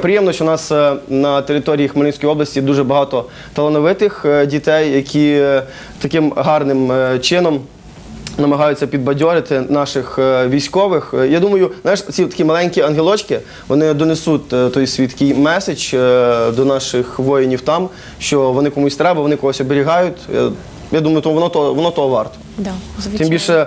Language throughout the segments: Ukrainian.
Приємно, що у нас е, на території Хмельницької області дуже багато талановитих е, дітей, які е, таким гарним чином. Намагаються підбадьорити наших військових. Я думаю, знаєш, ці такі маленькі ангелочки вони донесуть той свій такий меседж до наших воїнів там, що вони комусь треба, вони когось оберігають. Я думаю, то воно то воно того варто. Да, звичайно. Тим більше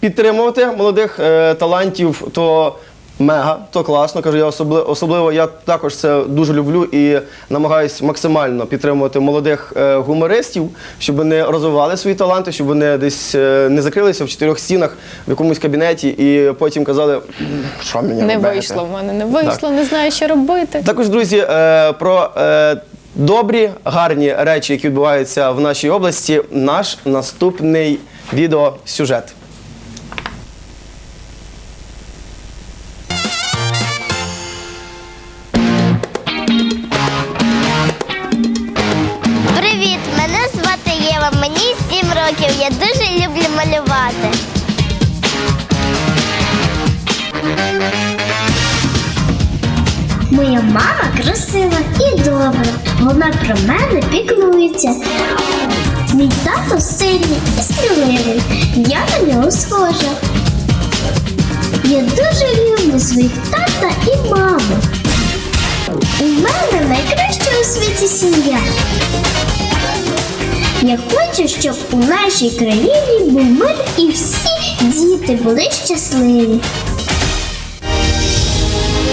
підтримувати молодих талантів, то мега, то класно. Кажу, я особливо, особливо я також це дуже люблю і намагаюся максимально підтримувати молодих е, гумористів, щоб вони розвивали свої таланти, щоб вони десь е, не закрилися в чотирьох стінах в якомусь кабінеті і потім казали, що мені не робити?» вийшло в мене, не вийшло, не знаю, що робити. Також, друзі, е, про е, добрі, гарні речі, які відбуваються в нашій області, наш наступний відеосюжет. Мама красива і добра. Вона про мене піклується. Мій тато сильний і сміливий. Я на нього схожа. Я дуже люблю своїх тата і маму. У мене найкраща у світі сім'я. Я хочу, щоб у нашій країні був мир і всі діти були щасливі.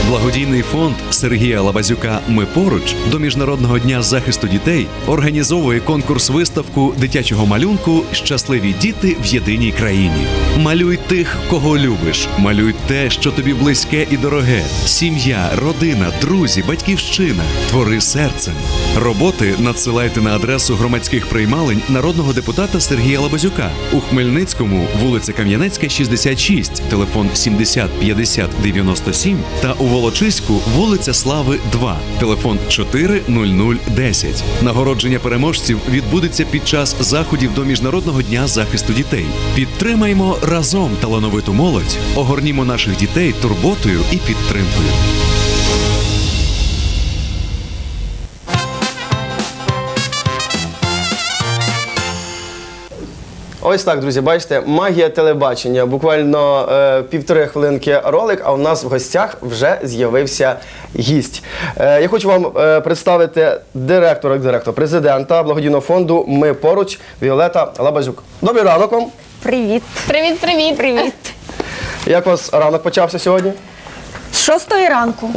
Благодійний фонд Сергія Лабазюка Ми поруч до Міжнародного дня захисту дітей організовує конкурс-виставку дитячого малюнку Щасливі діти в єдиній країні. Малюй тих, кого любиш. Малюй те, що тобі близьке і дороге: сім'я, родина, друзі, батьківщина. Твори серцем. Роботи надсилайте на адресу громадських приймалень народного депутата Сергія Лабазюка у Хмельницькому, вулиця Кам'янецька, 66, телефон 70 50 97 та у Волочиську, вулиця Слави 2, телефон 40010. Нагородження переможців відбудеться під час заходів до Міжнародного дня захисту дітей. Підтримаймо разом талановиту молодь, огорнімо наших дітей турботою і підтримкою. Ось так, друзі, бачите, магія телебачення. Буквально е, півтори хвилинки ролик, а у нас в гостях вже з'явився гість. Е, я хочу вам е, представити директора, директора, президента благодійного фонду Ми поруч Віолета Лабазюк. Добрий ранок вам. Привіт. Привіт, привіт, привіт. Як у вас ранок почався сьогодні? Шостої ранку.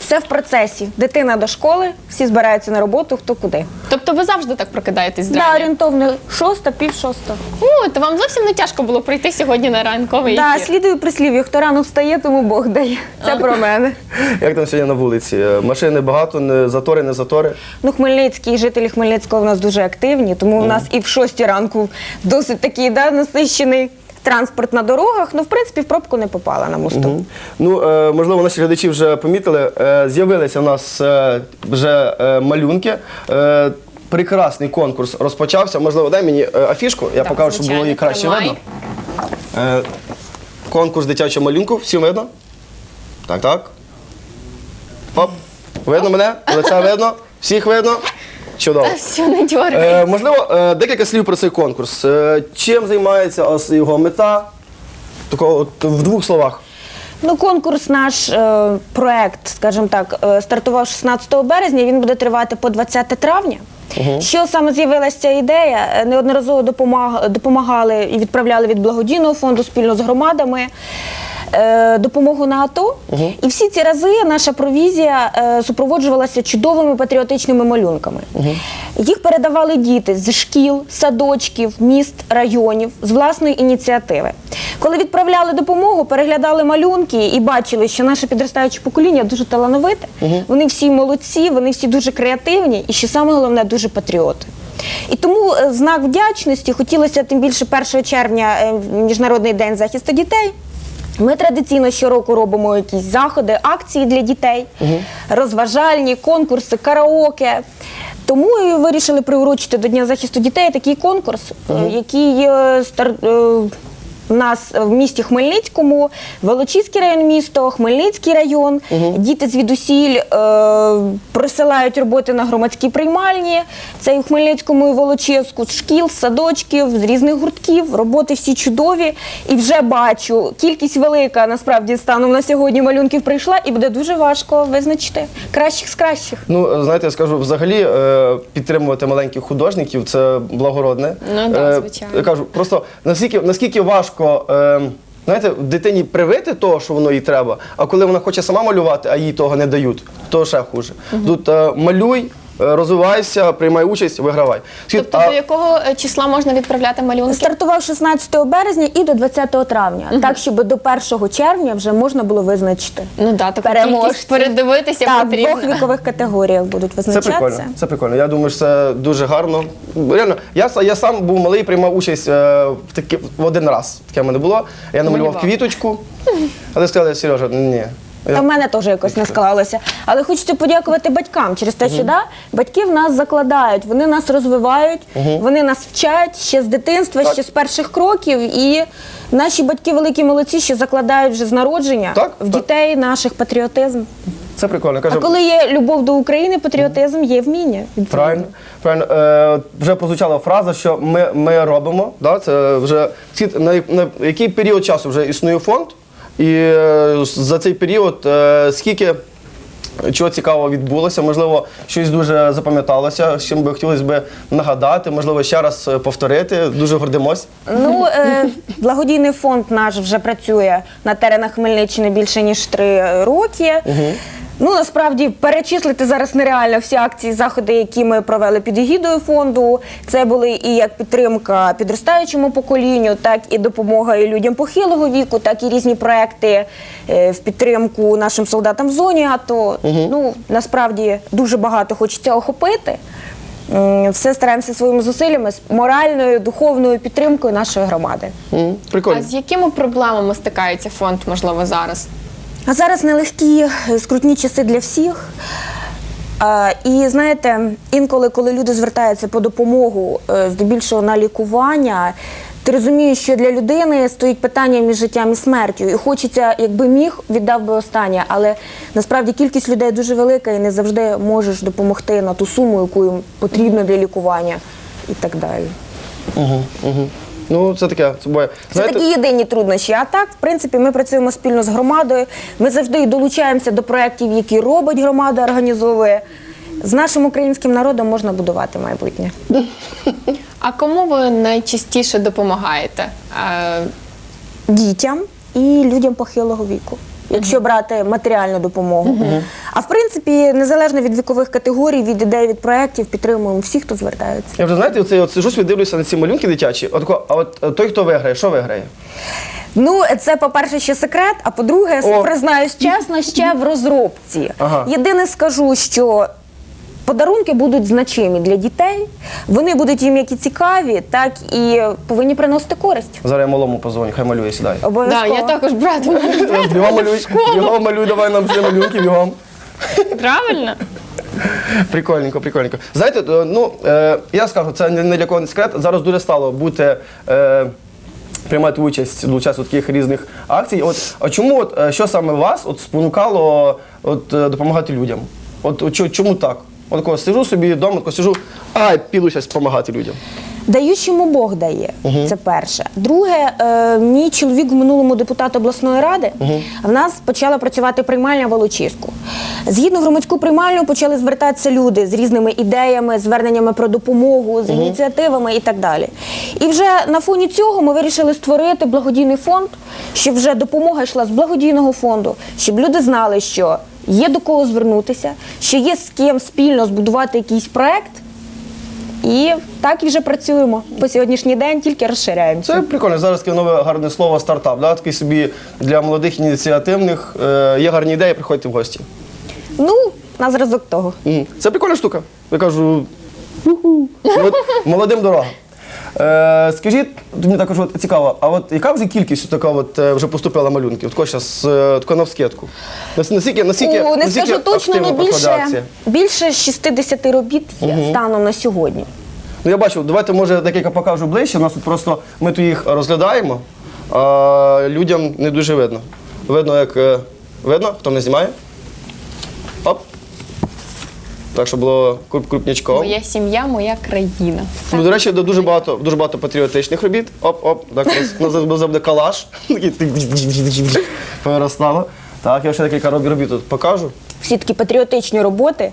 Все в процесі. Дитина до школи, всі збираються на роботу, хто куди. Тобто ви завжди так прокидаєтесь Да, орієнтовно шоста, пів шоста. О, то вам зовсім не тяжко було прийти сьогодні на ранковий Да, слідую прислів'ю, хто рано встає, тому Бог дає. Це про мене. Як там сьогодні на вулиці? Е, Машини багато, не затори, не затори. Ну, Хмельницький, жителі Хмельницького в нас дуже активні, тому у нас і в шостій ранку досить такий да, насищений транспорт на дорогах. Ну, в принципі, в пробку не попала на мосту. Ну, е, можливо, наші глядачі вже помітили. е, З'явилися у нас е, вже е, малюнки. Е, Прекрасний конкурс розпочався. Можливо, дай мені е, афішку, я Так, покажу, щоб було звичайно, її краще тримай. видно. Е, Конкурс дитячого малюнку. Всім видно? Так, так. Оп. Видно мене? Лице видно? Всіх видно? Чудово. Все, не дьоргай. Е, можливо, е, декілька слів про цей конкурс. Е, чим займається ось його мета? Такого от в двох словах. Ну, конкурс наш е, проект, скажімо так, е, стартував 16 березня. Він буде тривати по 20 травня. Що саме з'явилася ця ідея? Е, Неодноразово допомаг, допомагали і відправляли від благодійного фонду спільно з громадами. Е, Допомогу на АТО, і всі ці рази наша провізія е, супроводжувалася чудовими патріотичними малюнками. Їх передавали діти з шкіл, садочків, міст, районів з власної ініціативи. Коли відправляли допомогу, переглядали малюнки і бачили, що наше підростаюче покоління дуже талановите. Вони всі молодці, вони всі дуже креативні і що саме головне, дуже патріоти. І тому е, знак вдячності хотілося тим більше 1 червня, е, Міжнародний день захисту дітей. Ми традиційно щороку робимо якісь заходи, акції для дітей, розважальні, конкурси, караоке. Тому і вирішили приурочити до Дня захисту дітей такий конкурс, угу. який стар- е, У нас в місті Хмельницькому, Волочиський район місто, Хмельницький район. Діти звідусіль е, присилають роботи на громадські приймальні. Це і в Хмельницькому, і Волочиську, з шкіл, з садочків, з різних гуртків. Роботи всі чудові. І вже бачу, кількість велика насправді станом на сьогодні малюнків прийшла, і буде дуже важко визначити кращих з кращих. Ну, знаєте, я скажу, взагалі е, підтримувати маленьких художників це благородне. Ну, да, Е, звичайно. Я кажу, просто наскільки, наскільки важко. Е, Знаєте, дитині привити того, що воно їй треба, а коли вона хоче сама малювати, а їй того не дають, то ще хуже. Тут е, малюй, розвивайся, приймай участь, вигравай. Скажіть, Тобто а- до якого е, числа можна відправляти малюнки? Стартував 16 березня і до 20 травня, так щоб до 1 червня вже можна було визначити. Ну да, таку Переможці. кількість передивитися Так, в потрібно. двох вікових категоріях будуть Це визначатися. прикольно. Це прикольно. Я думаю, що це дуже гарно. Реально, я, с- я сам був малий, приймав участь е, в таки в один раз. Таке в мене було. Я намалював Малював. квіточку, але сказали, Сережа, ні. Та в мене теж якось не склалося. Але хочеться подякувати батькам через те, що да, батьки в нас закладають, вони нас розвивають, вони нас вчать ще з дитинства, ще з перших кроків. І наші батьки великі молодці, що закладають вже з народження Так, в так. дітей наших патріотизм. Це прикольно. А коли є любов до України, патріотизм є вміння. Правильно, правильно. Е, вже прозвучала фраза, що ми, ми робимо. Да? Це вже ці- на, на який період часу вже існує фонд, і е, за цей період е, скільки чого цікавого відбулося, можливо, щось дуже запам'яталося, з чим би хотілося б нагадати, можливо, ще раз е, повторити. Дуже гордимось. Ну, е, благодійний фонд наш вже працює на теренах Хмельниччини більше ніж три роки. Ну, насправді перечислити зараз нереально всі акції, заходи, які ми провели під егідою фонду. Це були і як підтримка підростаючому поколінню, так і допомога і людям похилого віку, так і різні проекти е, в підтримку нашим солдатам в зоні. АТО. ну насправді дуже багато хочеться охопити. Все стараємося своїми зусиллями з моральною, духовною підтримкою нашої громади. М, Прикольно. А з якими проблемами стикається фонд, можливо, зараз? А зараз нелегкі, е, скрутні часи для всіх. І знаєте, інколи, коли люди звертаються по допомогу, е, здебільшого на лікування, ти розумієш, що для людини стоїть питання між життям і смертю. І хочеться, якби міг, віддав би останнє. Але насправді кількість людей дуже велика і не завжди можеш допомогти на ту суму, яку їм потрібно для лікування і так далі. Угу, угу. Ну, це таке. Це буває. Це такі єдині труднощі. А так, в принципі, ми працюємо спільно з громадою. Ми завжди долучаємося до проєктів, які робить громада, організовує. З нашим українським народом можна будувати майбутнє. А кому ви найчастіше допомагаєте? Е, Дітям і людям похилого віку. Якщо брати матеріальну допомогу. А в принципі, незалежно від вікових категорій, від ідей, від проєктів, підтримуємо всіх, хто звертається. Я вже знаєте, оце, от сижу, собі дивлюся на ці малюнки дитячі. От, а от е, той, хто виграє, що виграє? Ну, це, по-перше, ще секрет, а по-друге, признаюсь чесно, ще в розробці. Ага. Єдине скажу, що подарунки будуть значимі для дітей, вони будуть їм як і цікаві, так і повинні приносити користь. Зараз я малому позвоню, хай малює, сідай. да, Обов'язково. я також брат. Бігом малюй, бігом малюй, давай нам всі малюнки, бігом. Правильно? Прикольненько, прикольненько. Знаєте, е, ну е, я скажу, це не, не для кого не секрет. Зараз дуже стало бути. Е, Приймати участь долучатися до таких різних акцій. От а чому, от е, що саме вас от спонукало от е, допомагати людям? От, от чо- чому так? От такого сижу собі вдома, тако сижу, ай, піду допомагати людям. Даючому Бог дає. Це перше. Друге, е, мій чоловік в минулому депутат обласної ради. В нас почала працювати приймальня Волочиську. Згідно громадську приймальню почали звертатися люди з різними ідеями, зверненнями про допомогу, з ініціативами і так далі. І вже на фоні цього ми вирішили створити благодійний фонд, щоб вже допомога йшла з благодійного фонду, щоб люди знали, що є до кого звернутися, що є з ким спільно збудувати якийсь проект. І так і вже працюємо по сьогоднішній день, тільки розширяємося. Це прикольно. Зараз таке нове гарне слово стартап. Да? Такий собі для молодих ініціативних. Е, є гарні ідеї, приходьте в гості. Ну, на зразок того. М, Це прикольна штука. Я кажу, «Уху». От молодим дорога. Е, скажіть, мені також от цікаво, а от яка вже кількість така от, е, вже поступила малюнків? Тако зараз е, тако навскидку. Нас- Наскільки, наскільки, О, не наскільки скажу точно, але проходить більше, акція? більше 60 робіт є станом на сьогодні. Ну я бачу, давайте може декілька покажу ближче. У нас тут просто ми тут їх розглядаємо. а людям не дуже видно. Видно, як е, видно, хто не знімає. Так, щоб було круп крупнячком. Моя сім'я, моя країна. Ну, до речі, дуже багато, дуже багато патріотичних робіт. Оп-оп, так, буде калаш. Повиростало. Так, я ще декілька роб- робіт тут покажу. Всі такі патріотичні роботи.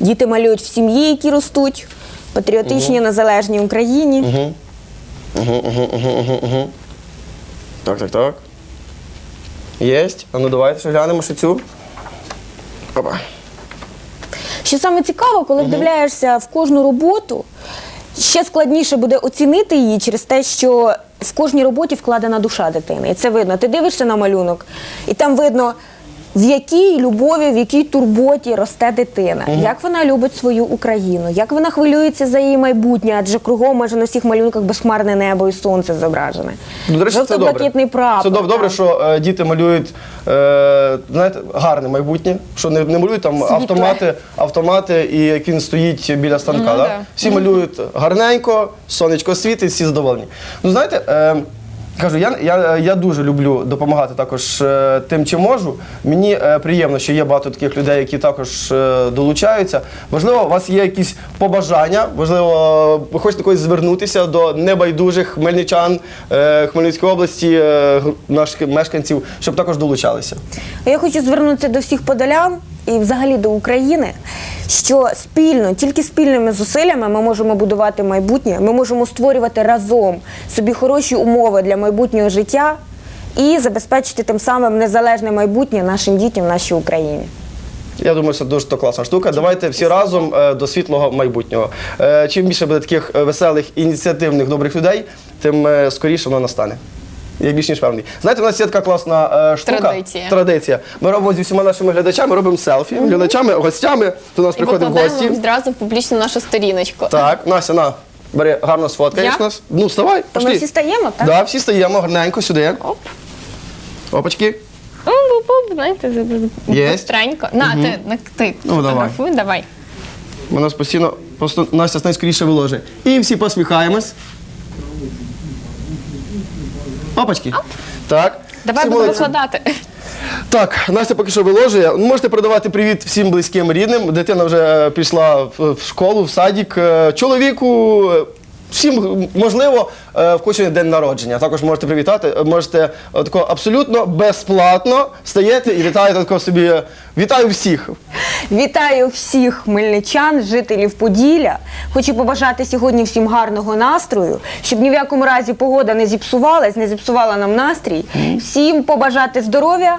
Діти малюють в сім'ї, які ростуть, патріотичні незалежній Україні. Угу, угу, угу, угу, угу. Так, так, так. Єсть. А ну давайте ще глянемо ще цю. Опа. Що саме цікаво, коли вдивляєшся в кожну роботу, ще складніше буде оцінити її через те, що в кожній роботі вкладена душа дитини. І це видно. Ти дивишся на малюнок, і там видно, в якій любові, в якій турботі росте дитина, як вона любить свою Україну, як вона хвилюється за її майбутнє, адже кругом майже на всіх малюнках безхмарне небо і сонце зображене. Ну, до речі, це добре. Жовто-блакитний прапор. Це добре, добре так. що е, діти малюють е, знаєте, гарне майбутнє, що не, не малюють там автомати, автомати і як він стоїть біля станка. Ну, да? да. Всі малюють гарненько, сонечко світить, всі задоволені. Ну знаєте, е, кажу, я, я, я дуже люблю допомагати також е, тим, чим можу. Мені е, приємно, що є багато таких людей, які також е, долучаються. Можливо, у вас є якісь побажання, можливо, ви хочете когось звернутися до небайдужих хмельничан Хмельницької області, наших мешканців, щоб також долучалися. Я хочу звернутися до всіх подолян і взагалі до України, що спільно, тільки спільними зусиллями ми можемо будувати майбутнє, ми можемо створювати разом собі хороші умови для майбутнього життя і забезпечити тим самим незалежне майбутнє нашим дітям в нашій Україні. Я думаю, це дуже то класна штука. Давайте всі разом е, до світлого майбутнього. Е, Чим більше буде таких е, веселих, ініціативних, добрих людей, тим скоріше воно настане. Я більш ніж певний. Знаєте, у нас є така класна е, штука. Традиція. Традиція. Ми робимо зі всіма нашими глядачами, робимо селфі, глядачами, гостями. До нас приходять гості. відразу публічну нашу сторіночку. Так, Настя, на, бери гарно сфоткаєш Я? нас. Ну, вставай. То ми пошли. всі стаємо, так? Да, всі стаємо гарненько сюди. Оп. Опачки. Бу-бу-бу, знаєте, з- з- Єсть. бистренько. На, ти, на, ти Ну, давай. фотографуй, давай. У нас постійно просто Настя найскоріше виложить. І всі посміхаємось. Опачки. Так. Давай будемо викладати. Так, Настя поки що виложує. Можете передавати привіт всім близьким рідним. Дитина вже пішла в в школу, в садик. Е, Чоловіку. Всім можливо, е, в когось сьогодні день народження. Також можете привітати. Е, Можете е, тако абсолютно безплатно стаєте і вітаєте тако собі. Вітаю всіх. Вітаю всіх хмельничан, жителів Поділля. Хочу побажати сьогодні всім гарного настрою, щоб ні в якому разі погода не зіпсувалась, не зіпсувала нам настрій. Всім побажати здоров'я,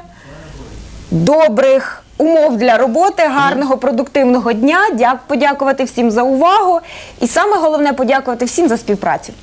добрих умов для роботи, гарного продуктивного дня. Дяк, подякувати всім за увагу. І саме головне подякувати всім за співпрацю.